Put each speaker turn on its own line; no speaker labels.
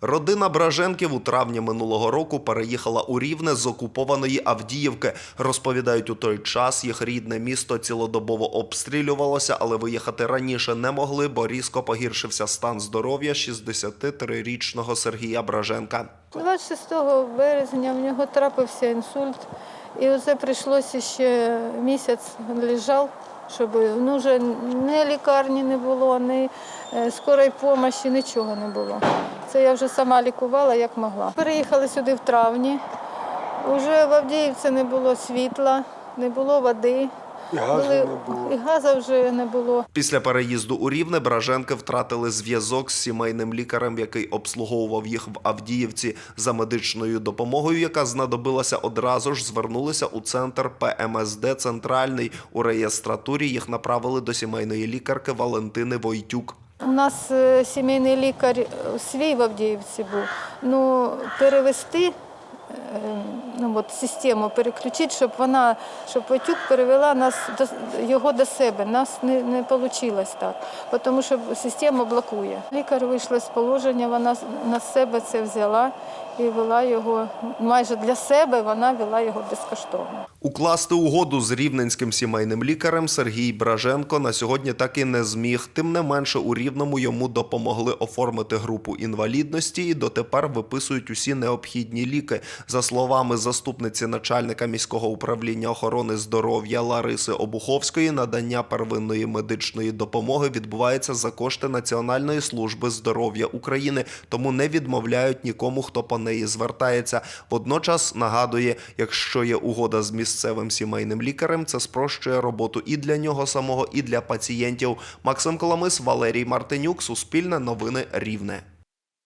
Родина Браженків у травні минулого року переїхала у Рівне з окупованої Авдіївки. Розповідають, у той час їх рідне місто цілодобово обстрілювалося, але виїхати раніше не могли, бо різко погіршився стан здоров'я 63-річного Сергія Браженка.
26 березня в нього трапився інсульт, і оце прийшлося ще місяць лежав, щоб ну, вже ні лікарні не було, ні е, скорої допомоги, нічого не було. Це я вже сама лікувала, як могла. Переїхали сюди в травні. Уже в Авдіївці не було світла, не було води.
І газу не було.
І газу вже не було.
Після переїзду у Рівне Браженки втратили зв'язок з сімейним лікарем, який обслуговував їх в Авдіївці. За медичною допомогою, яка знадобилася одразу ж, звернулися у центр ПМСД Центральний. У реєстратурі їх направили до сімейної лікарки Валентини Войтюк.
У нас е, сімейний лікар е, свій в Авдіївці був. Ну, перевести ну, от, систему, переключити, щоб вона, щоб Потюк перевела нас до, його до себе. Нас не, не вийшло так, тому що система блокує. Лікар вийшла з положення, вона на себе це взяла і вела його майже для себе, вона вела його безкоштовно.
Укласти угоду з рівненським сімейним лікарем Сергій Браженко на сьогодні так і не зміг. Тим не менше у Рівному йому допомогли оформити групу інвалідності і дотепер виписують усі необхідні ліки. За словами заступниці начальника міського управління охорони здоров'я Лариси Обуховської, надання первинної медичної допомоги відбувається за кошти Національної служби здоров'я України, тому не відмовляють нікому, хто по неї звертається. Водночас нагадує, якщо є угода з місцевим сімейним лікарем, це спрощує роботу і для нього самого, і для пацієнтів. Максим Коломис, Валерій Мартинюк, Суспільне новини Рівне.